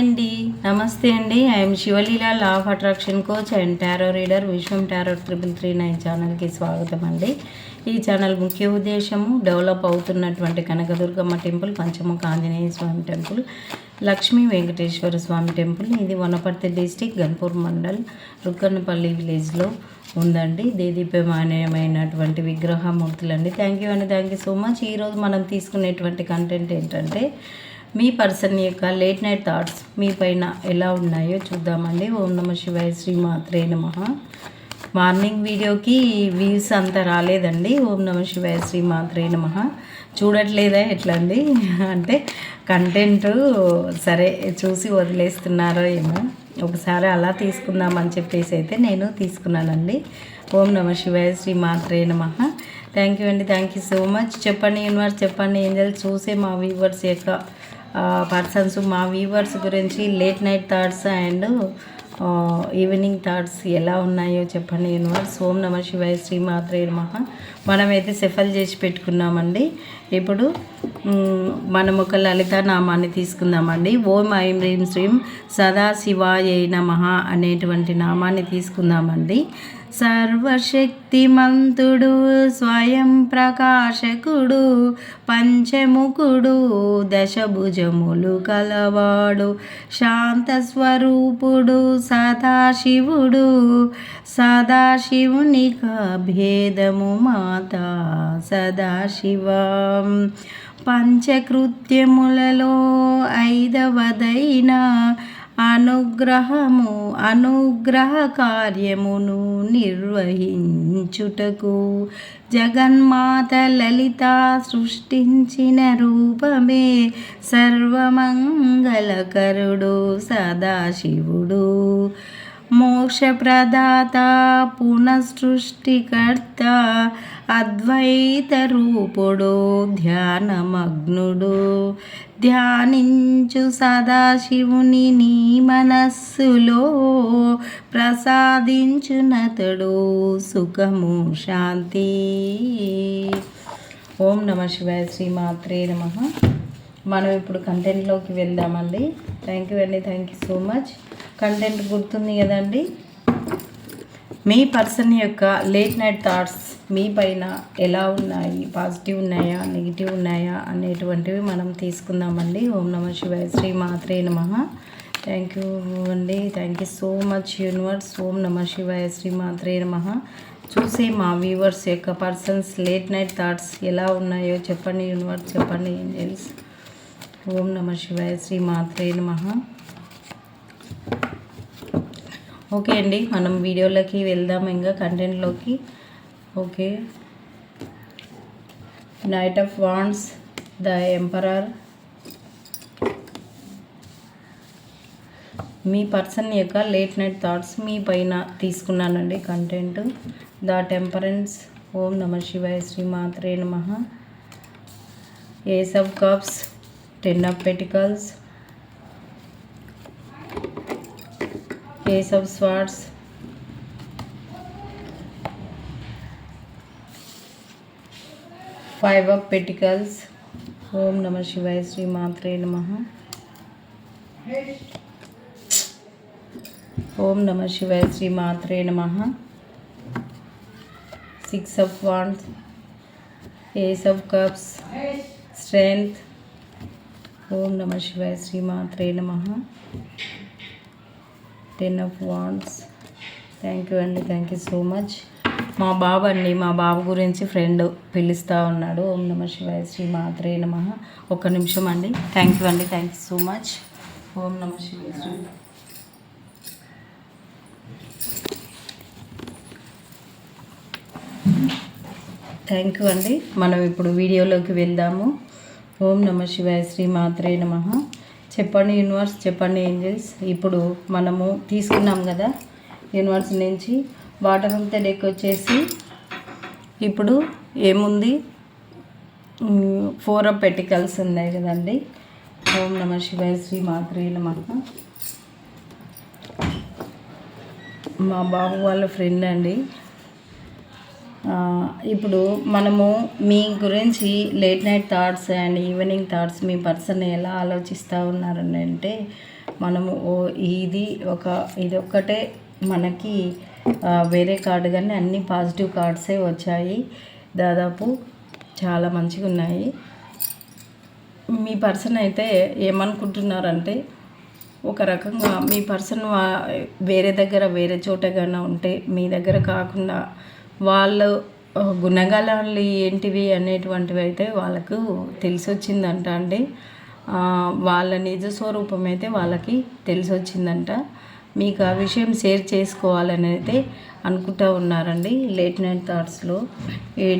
అండి. నమస్తే అండి. I'm Sivaleela law of attraction coach and tarot reader Vishwam tarot triple three nine ఛానల్కి స్వాగతం అండి. ఈ ఛానల్ ముఖ్య ఉద్దేశము డెవలప్ అవుతున్నటువంటి Kanakadurgamma temple Panchamukha Anjaneya Swamy temple Lakshmi Venkateswara Swamy temple ఇది వనపర్తి డిస్టిక్ గన్పూర్ మండల్ రుక్కన్నపల్లి విలేజ్లో ఉందండి. దేదీప్యమానమైనటువంటి విగ్రహమూర్తులు అండి థ్యాంక్ యూ అండి థ్యాంక్ యూ సో మచ్ ఈరోజు మనం తీసుకునేటువంటి కంటెంట్ ఏంటంటే మీ పర్సన్ యొక్క లేట్ నైట్ థాట్స్ మీ పైన ఎలా ఉన్నాయో చూద్దామండి. ఓం నమ శివాయ శ్రీ మాత్రే నమ. మార్నింగ్ వీడియోకి వ్యూస్ అంత రాలేదండి. ఓం నమ శివాయ శ్రీ మాత్రే నమ. చూడట్లేదా ఎట్లా అండి అంటే కంటెంట్ సరే చూసి వదిలేస్తున్నారో ఏమో. ఒకసారి అలా తీసుకుందామని చెప్పేసి అయితే నేను తీసుకున్నానండి. ఓం నమ శివాయ శ్రీ మాత్రే నమ. థ్యాంక్ యూ అండి. థ్యాంక్ యూ సో మచ్ చెప్పండి యూనివర్స్ చెప్పండి ఏంజల్ చూసే మా వ్యూవర్స్ యొక్క పర్సన్స్ మా వ్యూవర్స్ గురించి late night thoughts and evening thoughts ఎలా ఉన్నాయో చెప్పండి యూనివర్స్. ఓం నమ శివాయ శ్రీ మాత్రే నమ. మనమైతే సెఫల్ చేసి పెట్టుకున్నామండి. ఇప్పుడు మనం ఒక లలిత నామాన్ని తీసుకుందామండి. ఓం ఐం హ్రీం శ్రీం సదాశివాయ నమ అనేటువంటి నామాన్ని తీసుకుందామండి. సర్వశక్తిమంతుడు స్వయం ప్రకాశకుడు పంచముఖుడు దశభుజములు కలవాడు శాంత స్వరూపుడు సదాశివుడు సదాశివునిక భేదము మాత సదాశివం. పంచకృత్యములలో ఐదవదైన అనుగ్రహము అనుగ్రహ కార్యమును నిర్వహించుటకు జగన్మాత లలిత సృష్టించిన రూపమే సర్వమంగళకరుడు సదాశివుడు. మోక్షప్రదాత పునఃసృష్టికర్త అద్వైత రూపుడు ధ్యానమగ్నుడు. ధ్యానించు సదాశివుని నీ మనస్సులో ప్రసాదించునతడు సుఖము శాంతి. ఓం నమ శివాయ శ్రీ మాత్రే నమ. మనం ఇప్పుడు కంటెంట్లోకి వెళ్దామండి. థ్యాంక్ యూ అండి. Thank you so much content గుర్తుంది కదండి? మీ పర్సన్ యొక్క లేట్ నైట్ థాట్స్ మీ పైన ఎలా ఉన్నాయి? పాజిటివ్ ఉన్నాయా? నెగిటివ్ ఉన్నాయా? అనేటువంటివి మనం తీసుకుందామండి. ఓం నమ శివాయ శ్రీ మాత్రే నమ. థ్యాంక్ యూ అండి. Thank you so much universe ఓం నమ శివాయ శ్రీ మాత్రే నమ. చూసే మా వ్యూవర్స్ యొక్క పర్సన్స్ లేట్ నైట్ థాట్స్ ఎలా ఉన్నాయో చెప్పండి యూనివర్స్ చెప్పండి ఏంజల్స్ ఓం నమ శివాయ శ్రీ మాత్రే నమ. ఓకే అండి మనం వీడియోలోకి వెళ్దాం ఇంకా కంటెంట్లోకి. Okay. Night of wands the emperor me person యొక్క లేట్ నైట్ థాట్స్ మీ పైన తీసుకున్నానండి కంటెంట్. ద టెంపరెన్స్ ఓం నమ శివాయ శ్రీ మాత్రే నమ. Ace of cups ten of pentacles ace of swords five of pentacles ఓం నమ శివాయ శ్రీ మాత్రే నమ ఓం నమ శివాయ శ్రీ మాత్రే నమ six of wands ace of cups strength ఓం నమ శివాయ శ్రీమాత్రే నమ. Ten of wands thank you అండి థ్యాంక్ యూ సో మచ్ మా బాబు అండి మా బాబు గురించి ఫ్రెండ్ పిలుస్తూ ఉన్నాడు. ఓం నమ శివాయ శ్రీమాత్రే నమ. ఒక్క నిమిషం అండి. థ్యాంక్ యూ అండి థ్యాంక్ యూ సో మచ్ ఓం నమ శివాయ శ్రీ థ్యాంక్ యూ అండి. మనం ఇప్పుడు వీడియోలోకి వెళ్దాము. ఓం నమ శివాయ శ్రీ మాత్రే నమ. చెప్పండి యూనివర్స్ చెప్పండి ఏంజల్స్. ఇప్పుడు మనము తీసుకున్నాం కదా యూనివర్స్ నుంచి వాటర్ ఆఫ్ డెక్ వచ్చేసి ఇప్పుడు ఏముంది? ఫోర్ ఆఫ్ పెటికల్స్ ఉన్నాయి కదండి. ఓం నమ శివాయ శ్రీ మాత్రే నమ. మా బాబు వాళ్ళ ఫ్రెండ్ అండి. ఇప్పుడు మనము మీ గురించి late night thoughts and evening thoughts me person ఎలా ఆలోచిస్తూ ఉన్నారని అంటే మనము ఓ ఇది ఒక ఇది ఒక్కటే మనకి వేరే కార్డు కానీ అన్ని పాజిటివ్ కార్డ్సే వచ్చాయి. దాదాపు చాలా మంచిగా ఉన్నాయి. మీ పర్సన్ అయితే ఏమనుకుంటున్నారంటే ఒక రకంగా మీ పర్సన్ వేరే దగ్గర వేరే చోట ఉంటే మీ దగ్గర కాకుండా వాళ్ళు ఆ, గుణగణాలు ఏంటివి అనేటువంటివి అయితే వాళ్ళకు తెలిసి వచ్చిందంట అండి వాళ్ళ నిజ స్వరూపం అయితే వాళ్ళకి తెలిసి వచ్చిందంట మీకు ఆ విషయం షేర్ చేసుకోవాలని అయితే అనుకుంటా ఉన్నారండి లేట్ నైట్ థాట్స్లో.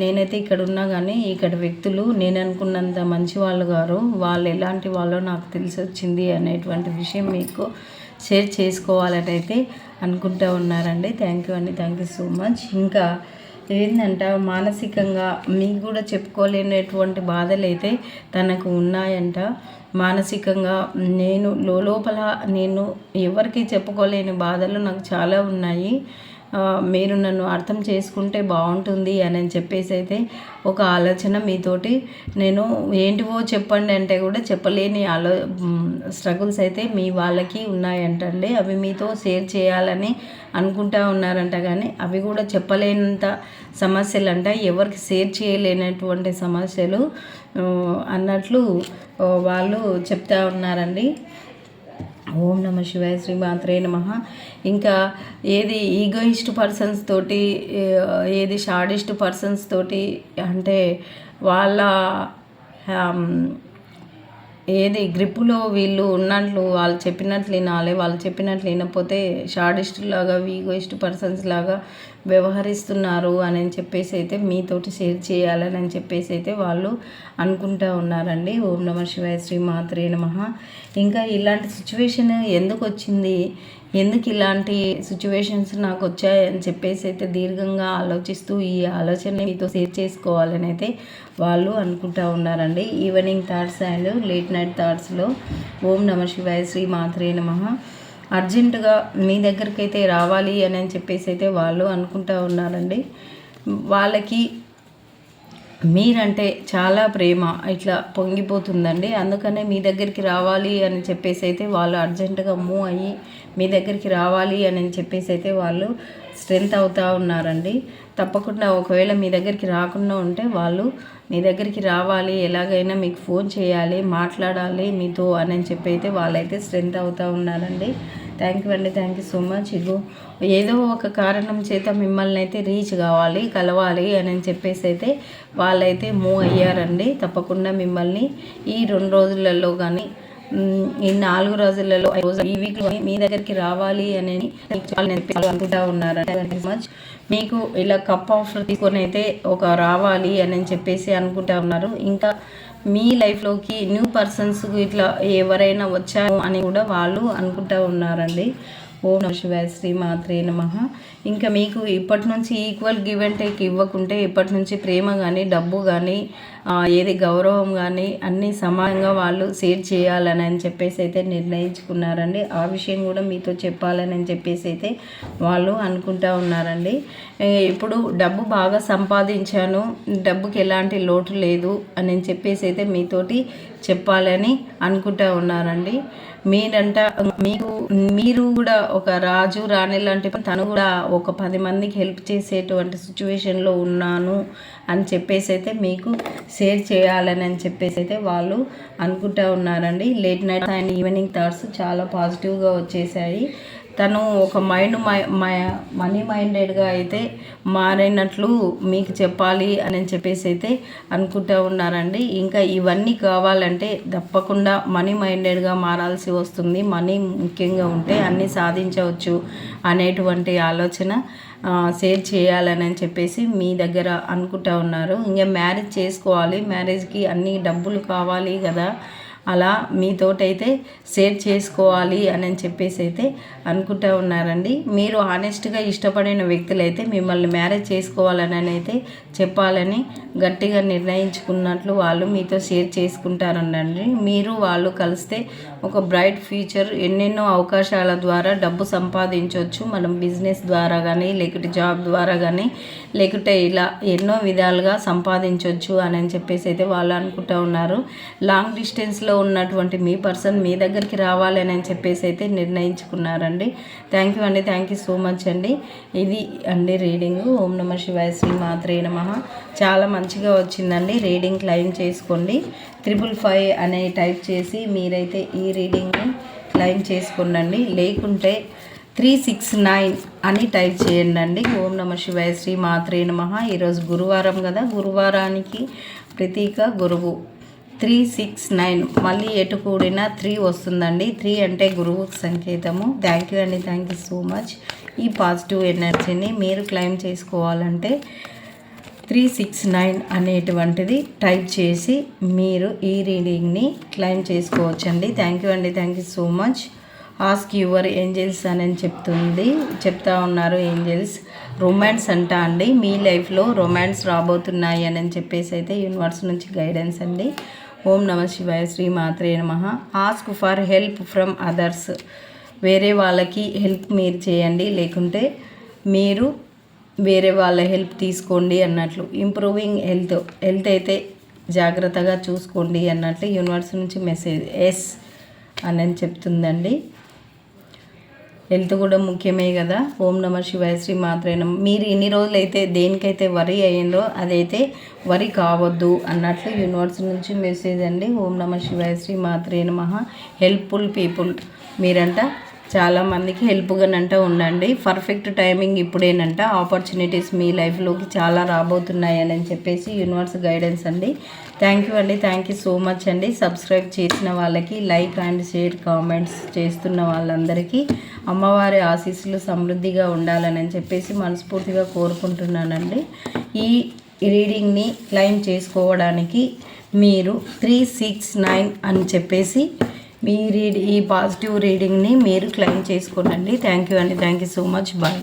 నేనైతే ఇక్కడ ఉన్నా కానీ ఇక్కడ వ్యక్తులు నేను అనుకున్నంత మంచి వాళ్ళు గారు వాళ్ళు ఎలాంటి వాళ్ళో నాకు తెలిసి వచ్చింది అనేటువంటి విషయం మీకు షేర్ చేసుకోవాలని అయితే అనుకుంటా ఉన్నారండి. థ్యాంక్ యూ అండి. థ్యాంక్ యూ సో మచ్ ఇంకా ఏంటంటే మానసికంగా మీకు కూడా చెప్పుకోలేనటువంటి బాధలు అయితే తనకు ఉన్నాయంట. మానసికంగా నేను లోపల నేను ఎవరికి చెప్పుకోలేని బాధలు నాకు చాలా ఉన్నాయి. మీరు నన్ను అర్థం చేసుకుంటే బాగుంటుంది అని చెప్పేసి అయితే ఒక ఆలోచన మీతోటి నేను ఏంటివో చెప్పండి అంటే కూడా చెప్పలేని ఆలో స్ట్రగుల్స్ అయితే మీ వాళ్ళకి ఉన్నాయంటండి. అవి మీతో షేర్ చేయాలని అనుకుంటా ఉన్నారంట కానీ అవి కూడా చెప్పలేనంత సమస్యలు అంట ఎవరికి షేర్ చేయలేనటువంటి సమస్యలు అన్నట్లు వాళ్ళు చెప్తా ఉన్నారండి. ఓం నమ శివాయ శ్రీ మాత్రే నమ. ఇంకా ఏది ఈగోయిస్ట్ పర్సన్స్ తోటి ఏది షాడిస్ట్ పర్సన్స్ తోటి అంటే వాళ్ళ ఏది గ్రిప్పులో వీళ్ళు ఉన్నట్లు వాళ్ళు చెప్పినట్లు వినాలి వాళ్ళు చెప్పినట్లు వినకపోతే షాడిస్ట్ లాగా వీగోయిస్ట్ పర్సన్స్ లాగా వ్యవహరిస్తున్నారు అని చెప్పేసి అయితే మీతోటి షేర్ చేయాలని అని చెప్పేసి అయితే వాళ్ళు అనుకుంటా ఉన్నారండి. ఓం నమ శివాయ శ్రీ మాత్రే నమ. ఇంకా ఇలాంటి సిచ్యువేషన్ ఎందుకు వచ్చింది? ఎందుకు ఇలాంటి సిచ్యువేషన్స్ నాకు వచ్చాయని చెప్పేసి అయితే దీర్ఘంగా ఆలోచిస్తూ ఈ ఆలోచన మీతో షేర్ చేసుకోవాలని అయితే వాళ్ళు అనుకుంటా ఉన్నారండి. Evening thoughts and late night థాట్స్లో ఓం నమ శివాయ శ్రీ మాత్రే నమ. అర్జెంటుగా మీ దగ్గరికి అయితే రావాలి అని అని చెప్పేసి అయితే వాళ్ళు అనుకుంటా ఉన్నారండి. వాళ్ళకి మీరంటే చాలా ప్రేమ ఇట్లా పొంగిపోతుందండి. అందుకనే మీ దగ్గరికి రావాలి అని చెప్పేసి అయితే వాళ్ళు అర్జెంటుగా మూవ్ అయ్యి మీ దగ్గరికి రావాలి అని చెప్పేసి అయితే వాళ్ళు స్ట్రెంత్ అవుతూ ఉన్నారండి. తప్పకుండా ఒకవేళ మీ దగ్గరికి రాకుండా ఉంటే వాళ్ళు మీ దగ్గరికి రావాలి ఎలాగైనా మీకు ఫోన్ చేయాలి మాట్లాడాలి మీతో అని చెప్పి అయితే వాళ్ళైతే స్ట్రెంత్ అవుతూ ఉన్నారండి. థ్యాంక్ యూ అండి thank you so much ego ఏదో ఒక కారణం చేత మిమ్మల్ని అయితే రీచ్ కావాలి కలవాలి అని చెప్పేసి అయితే వాళ్ళైతే మూవ్ అయ్యారండి. తప్పకుండా మిమ్మల్ని ఈ రెండు రోజులలో కానీ ఈ నాలుగు రోజులలో ఈ వీక్ మీ దగ్గరికి రావాలి అని చాలా నేను అనుకుంటా ఉన్నారండి మచ్ మీకు ఇలా కప్ ఆఫర్ తీసుకొని అయితే ఒక రావాలి అని చెప్పేసి అనుకుంటా ఉన్నారు. ఇంకా మీ లైఫ్లోకి న్యూ పర్సన్స్ ఇట్లా ఎవరైనా వచ్చారు అని కూడా వాళ్ళు అనుకుంటా ఉన్నారండి. ఓం నమ శివాయ శ్రీ మాత్రే నమ. ఇంకా మీకు ఇప్పటి నుంచి ఈక్వల్ గివ్ అండ్ టేక్ ఇవ్వకుంటే ఇప్పటి నుంచి ప్రేమ కానీ డబ్బు కానీ ఏది గౌరవం కానీ అన్నీ సమానంగా వాళ్ళు షేర్ చేయాలని అని చెప్పేసి అయితే నిర్ణయించుకున్నారండి. ఆ విషయం కూడా మీతో చెప్పాలని అని చెప్పేసి అయితే వాళ్ళు అనుకుంటా ఉన్నారండి. ఇప్పుడు డబ్బు బాగా సంపాదించాను డబ్బుకి ఎలాంటి లోటు లేదు అని చెప్పేసి అయితే మీతోటి చెప్పాలని అనుకుంటా ఉన్నారండి. మీరంట మీకు మీరు కూడా ఒక రాజు రాణి లాంటి తను కూడా ఒక పది మందికి హెల్ప్ చేసేటువంటి సిచ్యువేషన్లో ఉన్నాను అని చెప్పేసి అయితే మీకు షేర్ చేయాలని అని చెప్పేసి అయితే వాళ్ళు అనుకుంటా ఉన్నారండి. Late night and evening thoughts చాలా పాజిటివ్గా వచ్చేసాయి. తను ఒక మైండ్ మనీ మైండెడ్గా అయితే మారినట్లు మీకు చెప్పాలి అని చెప్పేసి అయితే అనుకుంటూ ఉన్నారండి. ఇంకా ఇవన్నీ కావాలంటే తప్పకుండా మనీ మైండెడ్గా మారాల్సి వస్తుంది. మనీ ముఖ్యంగా ఉంటే అన్నీ సాధించవచ్చు అనేటువంటి ఆలోచన షేర్ చేయాలని అని చెప్పేసి మీ దగ్గర అనుకుంటా ఉన్నారు. ఇంకా మ్యారేజ్ చేసుకోవాలి. మ్యారేజ్కి అన్ని డబ్బులు కావాలి కదా. అలా మీతోటైతే షేర్ చేసుకోవాలి అని చెప్పేసి అయితే అనుకుంటా ఉన్నారండి. మీరు ఆనెస్ట్గా ఇష్టపడిన వ్యక్తులైతే మిమ్మల్ని మ్యారేజ్ చేసుకోవాలని అయితే చెప్పాలని గట్టిగా నిర్ణయించుకున్నట్లు వాళ్ళు మీతో షేర్ చేసుకుంటారండి మీరు వాళ్ళు కలిస్తే ఒక బ్రైట్ ఫ్యూచర్ ఎన్నెన్నో అవకాశాల ద్వారా డబ్బు సంపాదించవచ్చు మనం బిజినెస్ ద్వారా కానీ లేకపోతే జాబ్ ద్వారా కానీ లేకుంటే ఇలా ఎన్నో విధాలుగా సంపాదించవచ్చు అని అని చెప్పేసి అయితే వాళ్ళు అనుకుంటూ ఉన్నారు. లాంగ్ డిస్టెన్స్లో ఉన్నటువంటి మీ పర్సన్ మీ దగ్గరికి రావాలి అని చెప్పేసి అయితే నిర్ణయించుకున్నారండి. థ్యాంక్ యూ అండి. థ్యాంక్ యూ సో మచ్ అండి. ఇది అండి రీడింగ్ ఓం నమ శివాయ శ్రీ మాత్రే నమ. చాలా మంచిగా వచ్చిందండి. రీడింగ్ క్లైమ్ చేసుకోండి. త్రిపుల్ ఫైవ్ అనే టైప్ చేసి మీరైతే ఈ రీడింగ్ని క్లైమ్ చేసుకోండి లేకుంటే త్రీ సిక్స్ నైన్ అని టైప్ చేయండి అండి ఓం నమ శివాయ శ్రీ మాత్రే నమ. ఈరోజు గురువారం కదా. గురువారానికి ప్రతీక గురువు త్రీ సిక్స్ నైన్. మళ్ళీ ఎటు కూడిన త్రీ వస్తుందండి. త్రీ అంటే గురువు సంకేతము. థ్యాంక్ యూ అండి. Thank you so much. ఈ పాజిటివ్ ఎనర్జీని మీరు క్లైమ్ చేసుకోవాలంటే త్రీ సిక్స్ నైన్ అనేటువంటిది టైప్ చేసి మీరు ఈ రీడింగ్ని క్లైమ్ చేసుకోవచ్చండి. థ్యాంక్ యూ అండి. Thank you so much. Ask your angels అని చెప్తుంది చెప్తా ఉన్నారు ఏంజల్స్. రొమాన్స్ అంట అండి మీ లైఫ్లో రొమాన్స్ రాబోతున్నాయి అని చెప్పేసి అయితే యూనివర్స్ నుంచి గైడెన్స్ అండి. ఓం నమ శివాయ శ్రీ మాత్రే నమ. Ask for help from others. వేరే వాళ్ళకి హెల్ప్ మీరు చేయండి లేకుంటే మీరు వేరే వాళ్ళ హెల్ప్ తీసుకోండి అన్నట్లు. ఇంప్రూవింగ్ హెల్త్ హెల్త్ అయితే జాగ్రత్తగా చూసుకోండి అన్నట్లు యూనివర్స్ నుంచి మెసేజ్ ఎస్ అని చెప్తుందండి. హెల్త్ కూడా ముఖ్యమే కదా. ఓం నమ శివాయ శ్రీ మాత్రే మీరు ఇన్ని రోజులు అయితే దేనికైతే వరి అయ్యిందో అదైతే వరి కావద్దు అన్నట్లు యూనివర్స్ నుంచి మెసేజ్ అండి. ఓం నమ శివాయ శ్రీ మాత్రే నమ. హెల్ప్ఫుల్ పీపుల్ మీరంట. చాలామందికి హెల్ప్గానంట ఉండండి. పర్ఫెక్ట్ టైమింగ్ ఇప్పుడేనంట. ఆపర్చునిటీస్ మీ లైఫ్లోకి చాలా రాబోతున్నాయని చెప్పేసి యూనివర్స్ గైడెన్స్ అండి. థ్యాంక్ యూ అండి. థ్యాంక్ యూ సో మచ్ అండి. సబ్స్క్రైబ్ చేసిన వాళ్ళకి లైక్ అండ్ షేర్ కామెంట్స్ చేస్తున్న వాళ్ళందరికీ అమ్మవారి ఆశీస్సులు సమృద్ధిగా ఉండాలని చెప్పేసి మనస్ఫూర్తిగా కోరుకుంటున్నానండి. ఈ రీడింగ్ని క్లైమ్ చేసుకోవడానికి మీరు త్రీ సిక్స్ నైన్ అని చెప్పేసి మీ రీడ్ ఈ పాజిటివ్ రీడింగ్ని మీరు క్లెయిమ్ చేసుకోనండి. థ్యాంక్ యూ అండి. Thank you so much bye